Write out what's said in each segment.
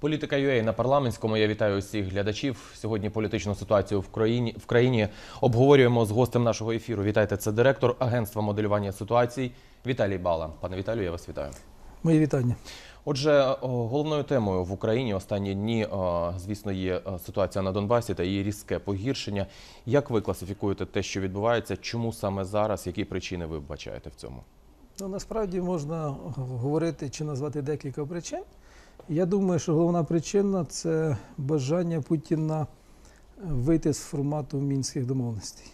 Політика UA на парламентському. Я вітаю усіх глядачів. Сьогодні політичну ситуацію в країні в країні обговорюємо з гостем нашого ефіру. Вітайте, це директор агентства моделювання ситуацій Віталій Бала. Пане Віталію, я вас вітаю. Мої вітання. Отже, головною темою в Україні останні дні, звісно, є е, ситуація на Донбасі та її різке погіршення. Як ви класифікуєте те, що відбувається? Чому саме зараз? Які причини ви вбачаєте в цьому? Ну, насправді можна говорити чи назвати декілька причин. Я думаю, що головна причина це бажання Путіна вийти з формату мінських домовленостей.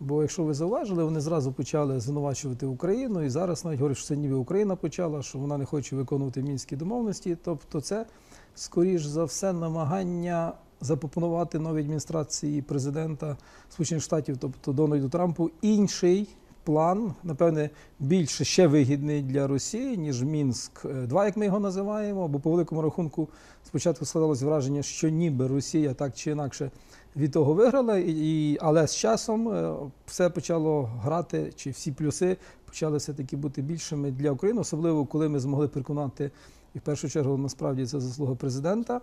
Бо якщо ви зауважили, вони зразу почали звинувачувати Україну, і зараз навіть говорять, що це ніби Україна почала, що вона не хоче виконувати мінські домовленості. Тобто, це скоріш за все намагання запропонувати новій адміністрації президента Сполучених Штатів, тобто Дональду Трампу, інший план, напевне, більше ще вигідний для Росії, ніж Мінськ 2 як ми його називаємо. Бо по великому рахунку спочатку складалось враження, що ніби Росія так чи інакше від того виграла, і, але з часом е, все почало грати, чи всі плюси почали все-таки бути більшими для України, особливо коли ми змогли переконати, і в першу чергу насправді це заслуга президента.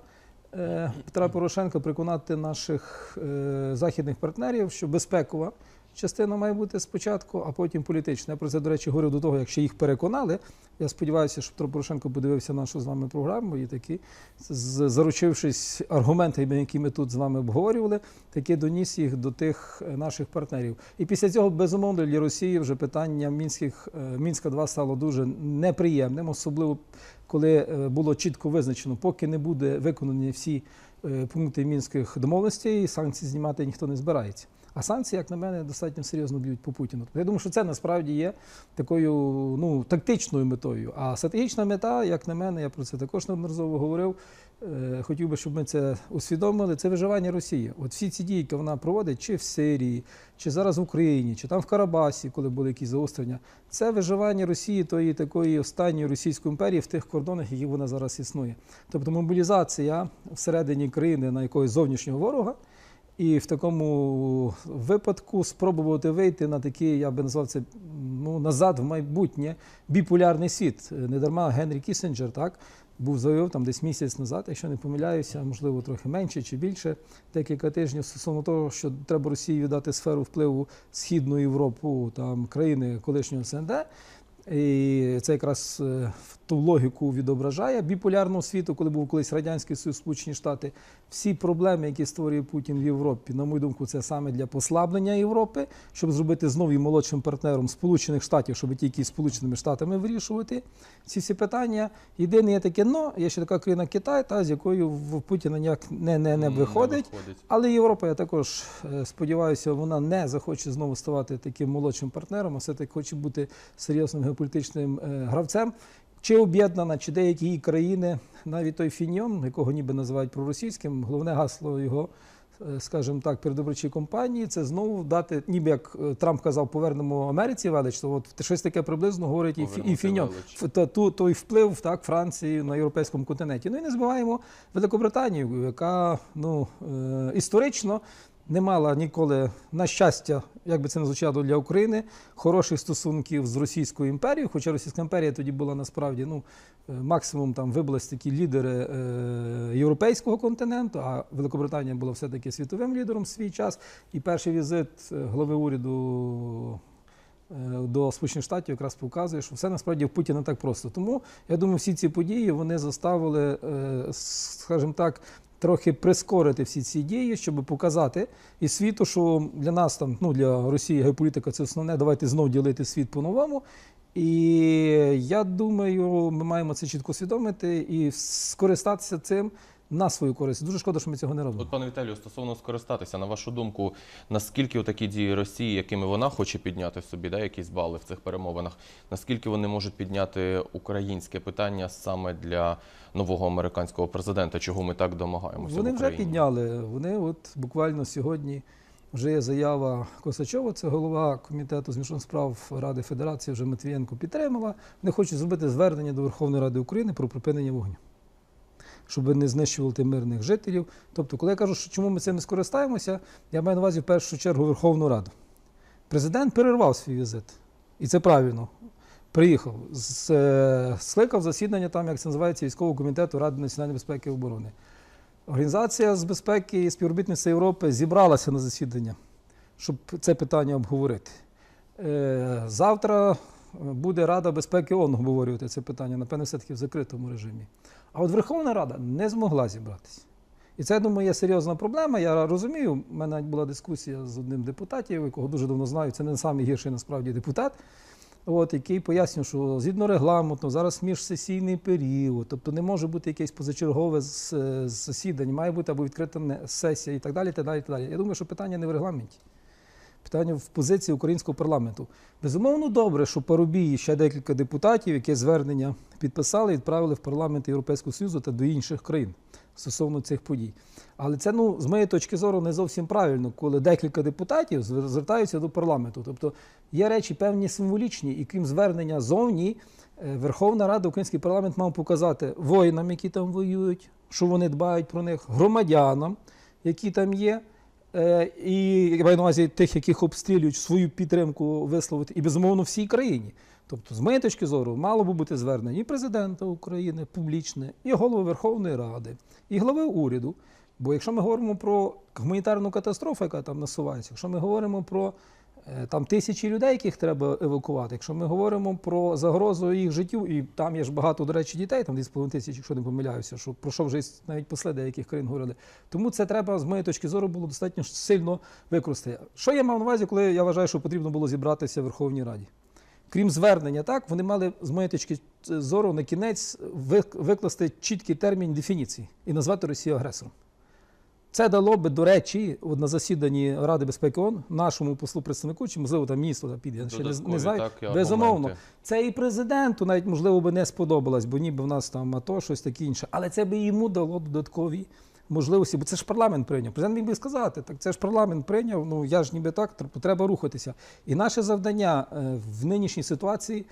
е, Петра Порошенка переконати наших е, західних партнерів, що безпекова частина має бути спочатку, а потім політична. Я про це, до речі, говорив до того, як ще їх переконали. Я сподіваюся, що Петро Порошенко подивився нашу з вами програму і таки, з- заручившись аргументами, які ми тут з вами обговорювали, таки доніс їх до тих е, наших партнерів. І після цього, безумовно, для Росії вже питання мінських е, мінська 2 стало дуже неприємним, особливо коли е, було чітко визначено, поки не буде виконані всі пункти мінських домовленостей, санкції знімати ніхто не збирається. А санкції, як на мене, достатньо серйозно б'ють по Путіну. Я думаю, що це насправді є такою ну, тактичною метою. А стратегічна мета, як на мене, я про це також неодноразово говорив. е, Хотів би, щоб ми це усвідомили. Це виживання Росії. От всі ці дії, які вона проводить, чи в Сирії, чи зараз в Україні, чи там в Карабасі, коли були якісь заострення, це виживання Росії, тої такої останньої російської імперії в тих кордонах, які вона зараз існує. Тобто мобілізація всередині країни на якогось зовнішнього ворога. І в такому випадку спробувати вийти на такий, я би назвав це ну, назад в майбутнє біполярний світ. Не дарма Генрі Кісінджер так був заявив там десь місяць назад, якщо не помиляюся, можливо, трохи менше чи більше, декілька тижнів стосовно того, що треба Росії віддати сферу впливу Східну Європу, там країни колишнього СНД. І це якраз е, в ту логіку відображає біполярного світу, коли був колись Радянський Союз, Сполучені Штати. Всі проблеми, які створює Путін в Європі, на мою думку, це саме для послаблення Європи, щоб зробити знову молодшим партнером Сполучених Штатів, щоб тільки Сполученими Штатами вирішувати ці всі питання. Єдине є таке, но є ще така країна Китай, та з якою в Путіна ніяк не, не, не виходить. Але Європа, я також е, сподіваюся, вона не захоче знову ставати таким молодшим партнером, а все-таки хоче бути серйозним геополітичним е, гравцем. Чи об'єднана, чи деякі її країни, навіть той Фіньон, якого ніби називають проросійським, головне гасло його, е, скажімо так, передоброчій компанії, це знову дати, ніби як е, Трамп казав, повернемо Америці велич, то от щось таке приблизно говорить Фі- і велич. Та- ту- той вплив так, Франції на європейському континенті. Ну і не забуваємо Великобританію, яка ну, історично не мала ніколи, на щастя, як би це не звучало для України, хороших стосунків з Російською імперією, хоча Російська імперія тоді була насправді ну, е, максимум там вибились такі лідери е, європейського континенту, а Великобританія була все-таки світовим лідером в свій час. І перший візит е, глави уряду до Сполучених Штатів якраз показує, що все насправді в Путіна так просто. Тому я думаю, всі ці події вони заставили, скажімо так, трохи прискорити всі ці дії, щоб показати і світу, що для нас там, ну для Росії геополітика це основне. Давайте знов ділити світ по-новому. І я думаю, ми маємо це чітко усвідомити і скористатися цим на свою користь. Дуже шкода, що ми цього не робимо. От, пане Віталію, стосовно скористатися, на вашу думку, наскільки такі дії Росії, якими вона хоче підняти собі, да, якісь бали в цих перемовинах, наскільки вони можуть підняти українське питання саме для нового американського президента, чого ми так домагаємося? Вони в вже підняли. Вони от буквально сьогодні вже є заява Косачова, це голова комітету з міжнародних справ Ради Федерації, вже Матвієнко підтримала. Вони хочуть зробити звернення до Верховної Ради України про припинення вогню. Щоб не знищувати мирних жителів. Тобто, коли я кажу, що чому ми цим не скористаємося, я маю на увазі в першу чергу Верховну Раду. Президент перервав свій візит. І це правильно. приїхав, е, скликав засідання там, як це називається, військового комітету Ради національної безпеки і оборони. Організація з безпеки і співробітництва Європи зібралася на засідання, щоб це питання обговорити. Е, Завтра буде Рада безпеки ООН обговорювати це питання, напевне, все-таки в закритому режимі. А от Верховна Рада не змогла зібратися. І це, я думаю, є серйозна проблема. Я розумію, у мене навіть була дискусія з одним депутатів, якого дуже давно знаю. Це не найгірший насправді депутат, от, який пояснює, що згідно регламенту, зараз міжсесійний період, тобто не може бути якесь позачергове з- засідання, має бути або відкрита сесія і так далі. так далі, і так далі. Я думаю, що питання не в регламенті. Питання в позиції українського парламенту. Безумовно, добре, що Парубій і ще декілька депутатів, які звернення підписали відправили в парламент Європейського Союзу та до інших країн стосовно цих подій. Але це, ну, з моєї точки зору, не зовсім правильно, коли декілька депутатів звертаються до парламенту. Тобто є речі певні символічні, і крім звернення зовні, е, Верховна Рада, український парламент мав показати воїнам, які там воюють, що вони дбають про них, громадянам, які там є. Е, І я увазі тих, яких обстрілюють свою підтримку висловити, і безумовно всій країні. Тобто, з моєї точки зору, мало би бути звернення і президента України публічне, і голови Верховної Ради, і голови уряду. Бо якщо ми говоримо про гуманітарну катастрофу, яка там насувається, якщо ми говоримо про там тисячі людей, яких треба евакувати, якщо ми говоримо про загрозу їх життю, і там є ж багато, до речі, дітей, там 2,5 тисяч, якщо не помиляюся, що про що вже навіть посли деяких країн говорили. Тому це треба, з моєї точки зору, було достатньо сильно використати. Що я мав на увазі, коли я вважаю, що потрібно було зібратися в Верховній Раді? Крім звернення, так, вони мали, з моєї точки зору, на кінець викласти чіткий термін дефініції і назвати Росію агресором. Це дало би, до речі, от на засіданні Ради безпеки ООН нашому послу представнику, чи можливо там міністру піде, я ще не, не знаю. так, Безумовно, це і президенту навіть можливо би не сподобалось, бо ніби в нас там АТО, щось таке інше. Але це би йому дало додаткові можливості, бо це ж парламент прийняв. Президент міг би сказати, так це ж парламент прийняв. Ну я ж ніби так, тр- треба рухатися. І наше завдання е, в нинішній ситуації.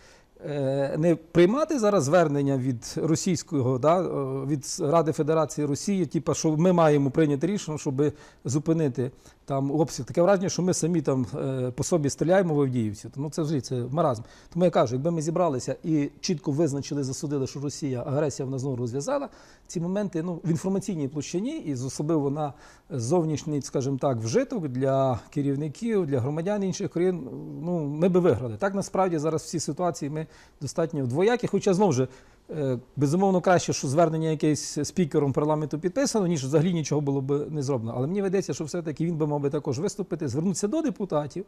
Е, Не приймати зараз звернення від російського да, е, від Ради Федерації Росії, типу, що ми маємо прийняти рішення, щоб зупинити там обстріл. Таке враження, що ми самі там е, по собі стріляємо в Авдіївці. Ну це вже це маразм. Тому я кажу, якби ми зібралися і чітко визначили, засудили, що Росія агресія в нас знову розв'язала, ці моменти ну, в інформаційній площині, і особливо на зовнішній, скажімо так, вжиток для керівників, для громадян інших країн, ну ми би виграли. Так насправді зараз всі ситуації ми достатньо двоякі, хоча знову ж. Е, Безумовно, краще, що звернення якесь спікером парламенту підписано, ніж взагалі нічого було б не зроблено. Але мені видається, що все-таки він би мав би також виступити, звернутися до депутатів,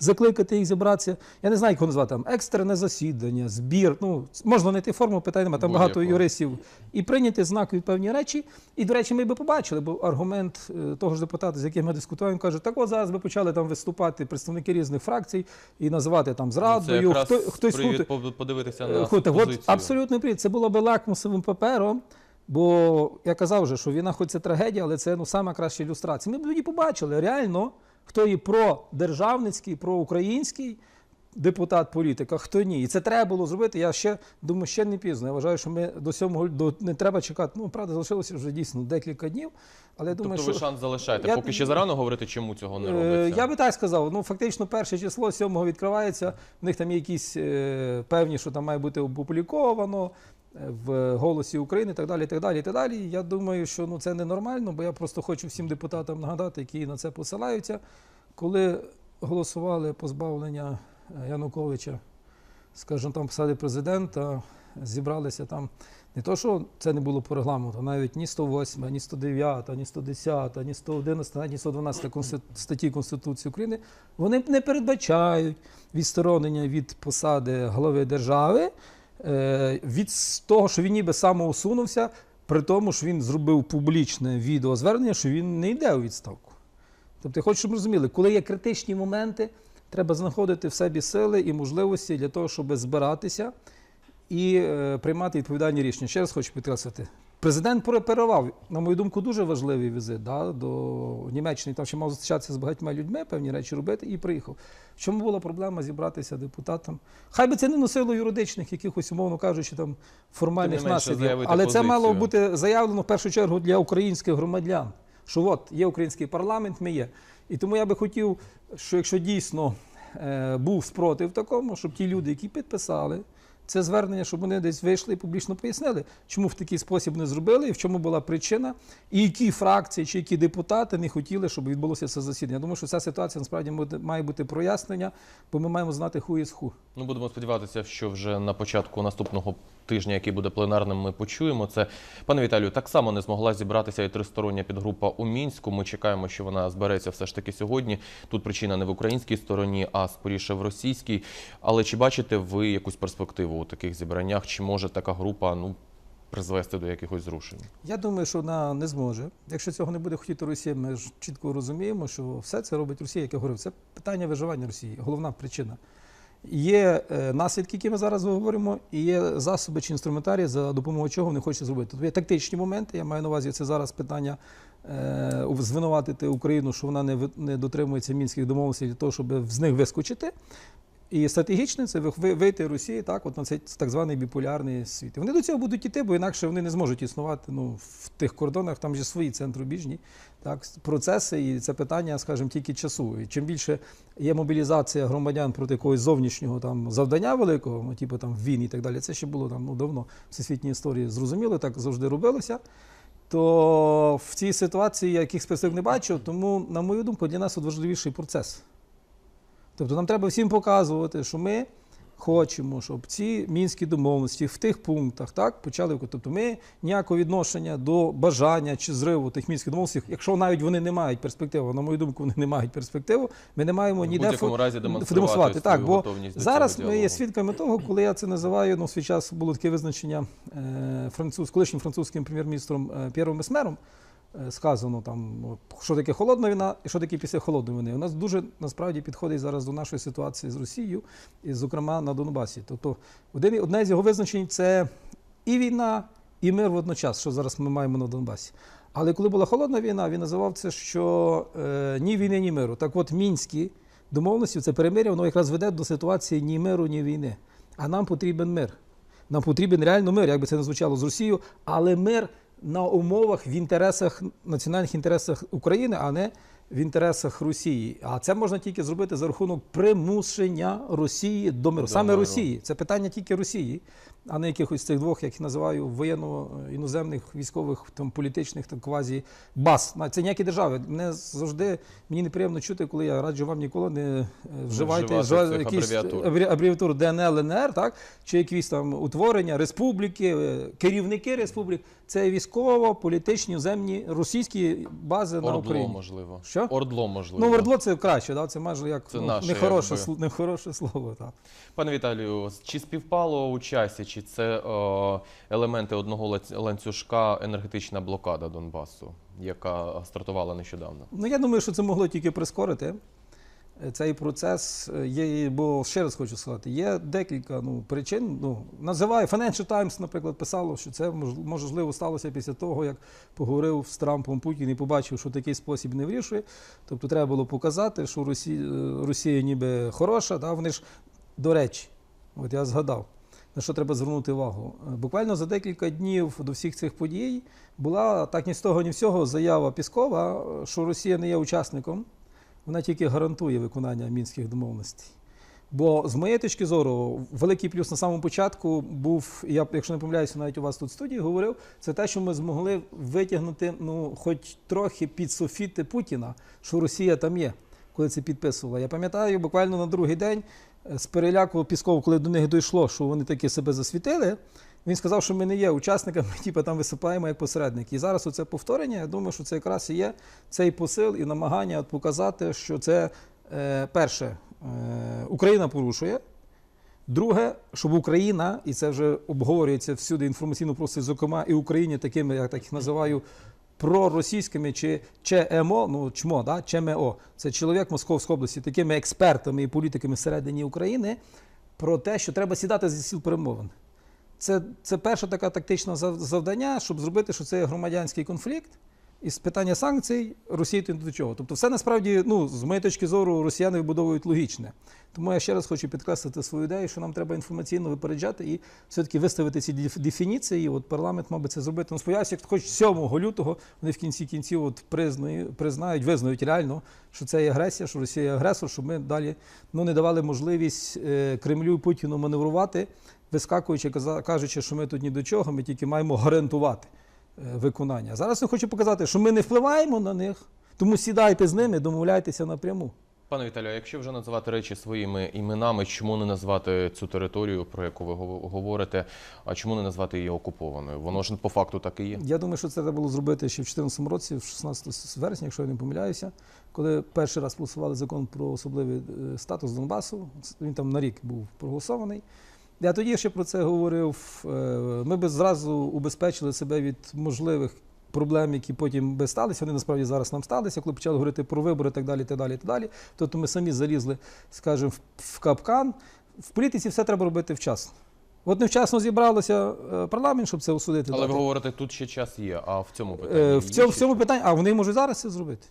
закликати їх зібратися. Я не знаю, як його назвати там екстрене засідання, збір. Ну можна знайти форму питань, немає, там багато Будь-якого. юристів, і прийняти знакові певні речі. І, до речі, ми би побачили, бо аргумент е, того ж депутата, з яким ми дискутуємо, каже, так от зараз би почали там виступати представники різних фракцій і називати там Ну, Це зрадою. якраз Хто, хтось привід подивитися Е, на позицію. от, абсолютно привід. Це було би лакмусовим папером. Бо я казав вже, що війна, хоч це трагедія, але це ну, сама краща ілюстрація. Ми б тоді побачили реально, хто є продержавницький, проукраїнський депутат політик, а хто ні. І це треба було зробити. Я ще думаю, ще не пізно. Я вважаю, що ми до 7 до не треба чекати. Ну, правда, залишилося вже дійсно декілька днів. Але я думаю, Тобто ви шанс залишаєте. Я- Поки ще зарано говорити, чому цього не Е, робиться. Я би так сказав. Ну, фактично, перше число 7 відкривається. В них там є якісь е, певні, що там має бути опубліковано в голосі України, і так далі. і так далі, і так далі. Я думаю, що ну, це ненормально, бо я просто хочу всім депутатам нагадати, які на це посилаються. Коли голосували позбавлення е, Януковича, скажімо, там посади президента, зібралися там. Не то, що це не було по регламенту, навіть ні 108, ні 109, ні 110, ні 111, навіть ні 112 конститу- статті Конституції України, вони не передбачають відсторонення від посади голови держави від того, що він ніби самоусунувся, при тому, що він зробив публічне відеозвернення, що він не йде у відставку. Тобто, я хочу, щоб розуміли, коли є критичні моменти, треба знаходити в собі сили і можливості для того, щоб збиратися і е, приймати відповідальні рішення. Ще раз хочу підкреслити. Президент переперував, на мою думку, дуже важливий візит да, до Німеччини. Там ще мав зустрічатися з багатьма людьми, певні речі робити, і приїхав. В чому була проблема зібратися депутатам? Хай би це не носило юридичних, якихось, умовно кажучи, там формальних наслідків. Але це позицію. мало бути заявлено в першу чергу для українських громадян. Що от є український парламент, ми є. І тому я би хотів, що якщо дійсно е, був спротив такому, щоб ті люди, які підписали, це звернення, щоб вони десь вийшли і публічно пояснили, чому в такий спосіб не зробили, і в чому була причина, і які фракції чи які депутати не хотіли, щоб відбулося це засідання. Я думаю, що ця ситуація насправді має бути прояснення, бо ми маємо знати ху із ху. Ну, будемо сподіватися, що вже на початку наступного тижня, який буде пленарним, ми почуємо це. Пане Віталію, так само не змогла зібратися і тристороння підгрупа у мінську. Ми чекаємо, що вона збереться все ж таки сьогодні. Тут причина не в українській стороні, а скоріше в російській. Але чи бачите ви якусь перспективу у таких зібраннях? Чи може така група ну призвести до якихось зрушень? Я думаю, що вона не зможе. Якщо цього не буде хотіти Росія, ми ж чітко розуміємо, що все це робить Росія, як я говорив. Це питання виживання Росії, головна причина. Є е, наслідки, які ми зараз говоримо, і є засоби чи інструментарії, за допомогою чого вони хочуть зробити. Тобто є тактичні моменти. Я маю на увазі, це зараз питання е, звинуватити Україну, що вона не, не дотримується мінських домовленостей для того, щоб з них вискочити. І стратегічне це ви- вийти Росії так, от на цей так званий біполярний світ. Вони до цього будуть іти, бо інакше вони не зможуть існувати ну, в тих кордонах, там є свої центробіжні так, процеси, і це питання, скажімо, тільки часу. І чим більше є мобілізація громадян проти якогось зовнішнього там завдання великого, ну, типу там війн і так далі, це ще було там ну, давно в всесвітній історії зрозуміло, так завжди робилося. То в цій ситуації я якихось не бачу, тому, на мою думку, для нас важливіший процес. Тобто нам треба всім показувати, що ми хочемо, щоб ці мінські домовленості в тих пунктах так, почали. Тобто ми ніякого відношення до бажання чи зриву тих мінських домовленостей, якщо навіть вони не мають перспективи, на мою думку, вони не мають перспективу, ми не маємо В ніде фо- разі демонструвати Так, бо зараз ми є свідками того, коли я це називаю, ну, в свій час було таке визначення е, француз, колишнім французьким прем'єр-міністром е, П'єром Месмером, сказано там, що таке холодна війна і що таке після холодної війни. У нас дуже насправді підходить зараз до нашої ситуації з Росією, і, зокрема на Донбасі. Тобто, один, одне з його визначень це і війна, і мир водночас, що зараз ми маємо на Донбасі. Але коли була холодна війна, він називав це, що е, ні війни, ні миру. Так от мінські домовленості, це перемир'я, воно якраз веде до ситуації ні миру, ні війни. А нам потрібен мир. Нам потрібен реально мир, як би це не звучало з Росією, але мир на умовах в інтересах, національних інтересах України, а не в інтересах Росії. А це можна тільки зробити за рахунок примушення Росії до миру. Саме. Росії. Це питання тільки Росії, а не якихось цих двох, як їх називаю, воєнно іноземних військових там політичних там квазі баз. Це ніякі держави. Мене завжди мені неприємно чути, коли я раджу вам ніколи не е, вживайте якісь абревіатур. ДНЛ, ЛНР, так чи якісь там утворення, республіки, е, керівники республік. Це військово-політичні земні російські бази на Ордло, Україні. можливо. Що? Ордло, можливо. Ну, вердло це краще, да? це майже як Це ну, наше, нехороше, якби. нехороше слово. Так. Пане Віталію, чи співпало у часі, чи це е, елементи одного ланцюжка енергетична блокада Донбасу, яка стартувала нещодавно? Ну, я думаю, що це могло тільки прискорити е, цей процес. Е, Є, бо ще раз хочу сказати, є декілька ну, причин. Ну, називаю Financial Times, наприклад, писало, що це можливо сталося після того, як поговорив з Трампом Путін і побачив, що такий спосіб не вирішує. Тобто треба було показати, що Росія, Росія ніби хороша. Да? Вони ж, до речі, от я згадав. На що треба звернути увагу? Е, Буквально за декілька днів до всіх цих подій була так ні з того, ні всього заява Піскова, е, що Росія не є учасником, вона тільки гарантує виконання мінських домовленостей. Бо з моєї точки зору, великий плюс на самому початку був, я, якщо не помиляюся, навіть у вас тут в студії говорив, це те, що ми змогли витягнути, ну, хоч трохи під софіти Путіна, що Росія там є, коли це підписувала. Я пам'ятаю, буквально на другий день з переляку Пісков, коли до них дійшло, що вони таки себе засвітили. Він сказав, що ми не є учасниками, ми типу, там висипаємо як посередники. І зараз оце повторення. Я думаю, що це якраз і є цей посил і намагання показати, що це е, перше, е, Україна порушує. Друге, щоб Україна, і це вже обговорюється всюди інформаційно просторі, зокрема і Україні, такими, я так їх називаю, проросійськими чи ЧМО, ну ЧМО, да, ЧМО, це чоловік Московської області, такими експертами і політиками всередині України, про те, що треба сідати зі сіл перемовин. Це, це перше таке тактичне завдання, щоб зробити, що це громадянський конфлікт. І з питання санкцій Росії то до чого. Тобто, все насправді, ну, з моєї точки зору, росіяни вибудовують логічне. Тому я ще раз хочу підкреслити свою ідею, що нам треба інформаційно випереджати і все-таки виставити ці дефініції. От парламент мав би це зробити. Ну, сподіваюся, як хоч 7 лютого вони в кінці кінців от признають, визнають реально, що це є агресія, що Росія є агресор, щоб ми далі ну, не давали можливість е, Кремлю і Путіну маневрувати вискакуючи, кажучи, що ми тут ні до чого, ми тільки маємо гарантувати виконання. Зараз я хочу показати, що ми не впливаємо на них, тому сідайте з ними, домовляйтеся напряму. Пане Віталію, якщо вже називати речі своїми іменами, чому не назвати цю територію, про яку ви говорите, а чому не назвати її окупованою? Воно ж по факту так і є. Я думаю, що це треба було зробити ще в 2014 році, в 16 вересня, якщо я не помиляюся, коли перший раз голосували закон про особливий е, статус Донбасу. Він там на рік був проголосований. Я тоді ще про це говорив. Е, Ми би зразу убезпечили себе від можливих проблем, які потім би сталися. Вони насправді зараз нам сталися, коли почали говорити про вибори так далі, так далі, так далі. Тобто ми самі залізли, скажімо, в- капкан. В політиці все треба робити вчасно. От невчасно зібралося е, парламент, щоб це осудити. Але ви говорите, тут ще час є. А в цьому питанні Е, В цьому, в цьому питанні, а вони можуть зараз це зробити.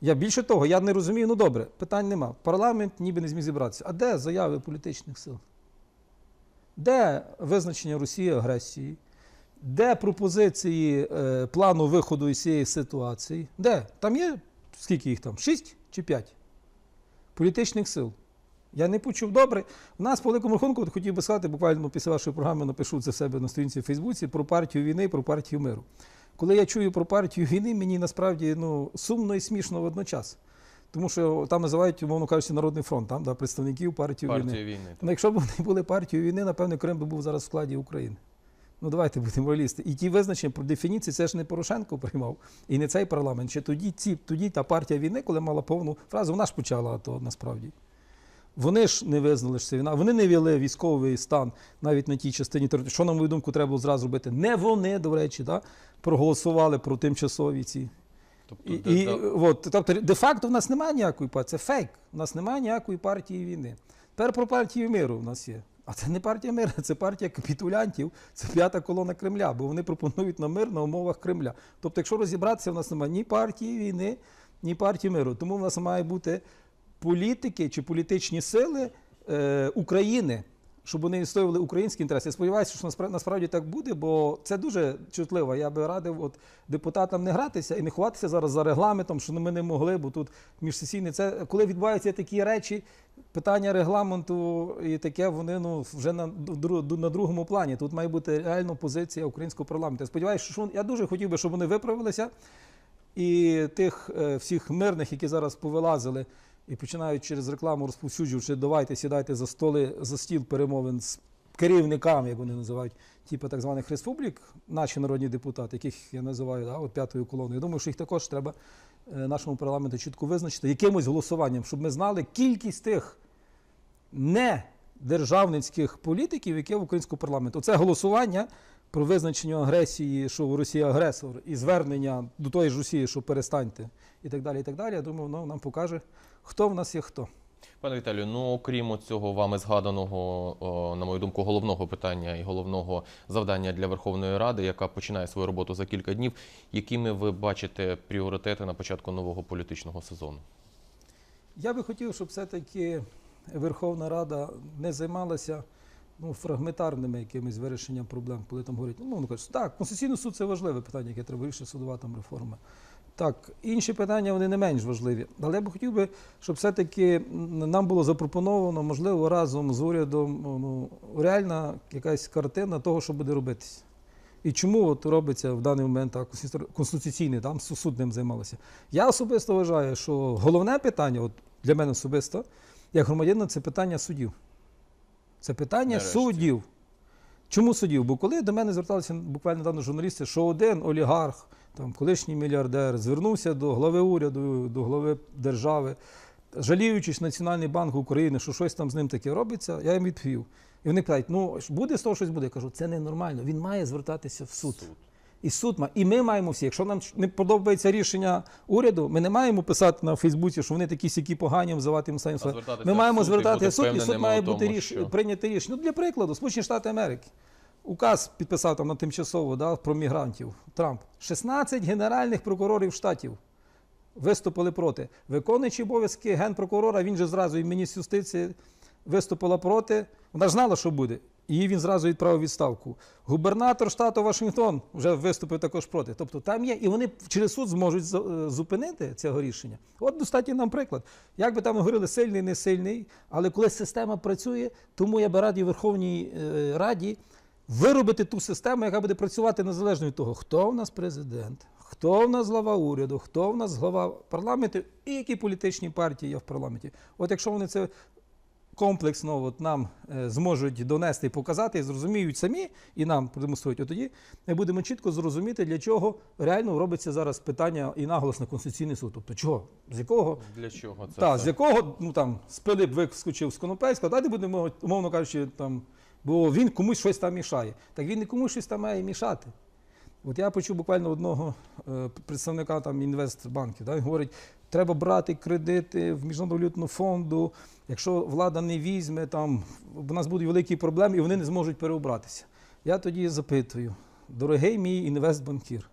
Я більше того, я не розумію, ну добре, питань нема. Парламент ніби не зміг зібратися. А де заяви політичних сил? Де визначення Росії агресії? Де пропозиції е, плану виходу із цієї ситуації? Де? Там є скільки їх там? Шість чи п'ять? Політичних сил. Я не почув добре. У нас по великому рахунку, от хотів би сказати, буквально після вашої програми напишу в себе на сторінці в Фейсбуці про партію війни про партію миру. Коли я чую про партію війни, мені насправді ну, сумно і смішно водночас. Тому що там називають, умовно кажучи, Народний фронт, там, да, представників партії війни. війни. Ну, якщо б вони були партією війни, напевно, Крим би був зараз в складі України. Ну давайте будемо реалісти. І ті визначення про дефініції це ж не Порошенко приймав, і не цей парламент. Ще тоді, ці, тоді та партія війни, коли мала повну фразу, вона ж почала то насправді. Вони ж не визнали, що це війна. Вони не вели військовий стан навіть на тій частині території. Що, на мою думку, треба було зразу робити. Не вони, до речі, да, проголосували про тимчасові ці Тобто, і, де- і, де- от, тобто, де-факто в нас немає ніякої партії, це фейк. У нас немає ніякої партії війни. Тепер про партію миру в нас є. А це не партія миру, це партія капітулянтів, це п'ята колона Кремля, бо вони пропонують на мир на умовах Кремля. Тобто, якщо розібратися, в нас немає ні партії війни, ні партії миру. Тому в нас має бути політики чи політичні сили е, України, щоб вони відстоювали українські інтереси. Я сподіваюся, що насправді, так буде, бо це дуже чутливо. Я би радив от, депутатам не гратися і не ховатися зараз за регламентом, що ми не могли, бо тут міжсесійне. Це коли відбуваються такі речі, питання регламенту і таке, вони ну вже на, на другому плані. Тут має бути реально позиція українського парламенту. Я сподіваюся, що я дуже хотів би, щоб вони виправилися. І тих е, всіх мирних, які зараз повилазили і починають через рекламу розповсюджувати, давайте сідайте за столи за стіл перемовин з керівниками, як вони називають, типу так званих республік, наші народні депутати, яких я називаю да, от п'ятою колоною. Я думаю, що їх також треба е, нашому парламенту чітко визначити якимось голосуванням, щоб ми знали кількість тих не державницьких політиків, які в українському парламенті. Це голосування про визначення агресії, що Росія агресор, і звернення до тої ж Росії, що перестаньте, і так далі. І так далі. Я думаю, воно нам покаже, хто в нас є хто. Пане Віталію, ну окрім цього вами згаданого, о, на мою думку, головного питання і головного завдання для Верховної Ради, яка починає свою роботу за кілька днів, якими ви бачите пріоритети на початку нового політичного сезону? Я би хотів, щоб все-таки Верховна Рада не займалася ну, фрагментарними якимись вирішенням проблем, коли там говорять, ну, мовно кажуть, так, Конституційний суд це важливе питання, яке треба вирішити, судова там реформа. Так, інші питання вони не менш важливі. Але я би хотів би, щоб все-таки нам було запропоновано, можливо, разом з урядом ну, реальна якась картина того, що буде робитися. І чому от робиться в даний момент так, конституційний, там суд ним займалося. Я особисто вважаю, що головне питання, от для мене особисто, як громадянина, це питання суддів. Це питання Нарешті. суддів. Чому суддів? Бо коли до мене зверталися буквально недавно журналісти, що один олігарх, там, колишній мільярдер, звернувся до глави уряду, до глави держави, жаліючись Національний банк України, що щось там з ним таке робиться, я їм відповів. І вони питають: ну буде з того щось буде. Я кажу, це ненормально. Він має звертатися в суд. І суд має. І ми маємо всі. Якщо нам не подобається рішення уряду, ми не маємо писати на Фейсбуці, що вони такі сякі погані, взивати їм самі. Ми маємо суд і звертати в суд, і суд має бути ріш... прийняти рішення. Ну, для прикладу, Сполучені Штати Америки. Указ підписав там на тимчасово да, про мігрантів Трамп. 16 генеральних прокурорів штатів виступили проти. Виконуючи обов'язки генпрокурора, він же зразу і міністр юстиції виступила проти. Вона ж знала, що буде. І він зразу відправив відставку. Губернатор штату Вашингтон вже виступив також проти. Тобто там є, і вони через суд зможуть е, зупинити цього рішення. От достатньо нам приклад. Як би там говорили, сильний, не сильний, але коли система працює, тому я би радий Верховній е, Раді виробити ту систему, яка буде працювати незалежно від того, хто в нас президент, хто в нас глава уряду, хто в нас глава парламенту і які політичні партії є в парламенті. От якщо вони це комплексно от нам е, зможуть донести і показати, і зрозуміють самі, і нам продемонструють, от тоді ми будемо чітко зрозуміти, для чого реально робиться зараз питання і наголос на Конституційний суд. Тобто чого? З якого? Для чого це? Так, все? з якого ну там з Пилип вискочив з Конопельська, дайте будемо, умовно кажучи, там, бо він комусь щось там мішає. Так він не комусь щось там має мішати. От я почув буквально одного е, представника там інвестбанків, він говорить, треба брати кредити в Міжнародного фонду, якщо влада не візьме, там у нас будуть великі проблеми і вони не зможуть переобратися. Я тоді запитую, дорогий мій інвестбанкір,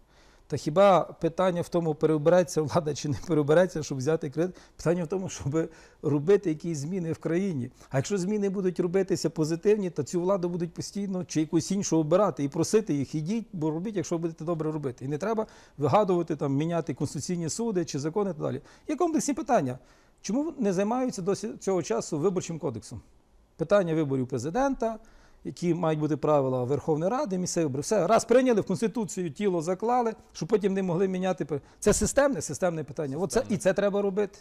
та хіба питання в тому, переобереться влада чи не переобереться, щоб взяти кредит? Питання в тому, щоб робити якісь зміни в країні. А якщо зміни будуть робитися позитивні, то цю владу будуть постійно чи якусь іншу обирати і просити їх, ідіть, бо робіть, якщо будете добре робити. І не треба вигадувати там, міняти конституційні суди чи закони і так далі. Є комплексні питання. Чому не займаються до цього часу виборчим кодексом? Питання виборів президента, які мають бути правила Верховної Ради, місцеві. Все, раз прийняли в Конституцію, тіло заклали, щоб потім не могли міняти. Це системне, системне питання. Оце, і це треба робити.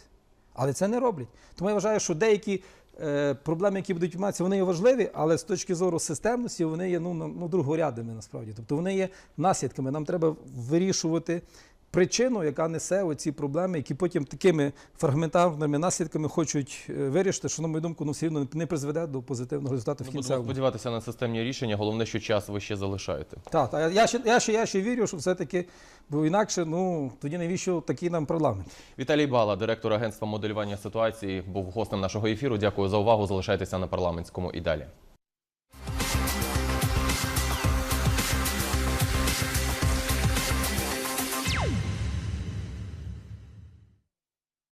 Але це не роблять. Тому я вважаю, що деякі е, проблеми, які будуть матися, вони є важливі, але з точки зору системності вони є ну, ну, другорядними насправді. Тобто вони є наслідками. Нам треба вирішувати причину, яка несе оці проблеми, які потім такими фрагментарними наслідками хочуть е, вирішити, що, на мою думку, ну, все рівно не призведе до позитивного результату в Ну, будемо сподіватися на системні рішення. Головне, що час ви ще залишаєте. Так, та я ще, я, ще, я ще вірю, що все-таки, бо інакше, ну, тоді навіщо такий нам парламент? Віталій Бала, директор агентства моделювання ситуації, був гостем нашого ефіру. Дякую за увагу. Залишайтеся на парламентському і далі.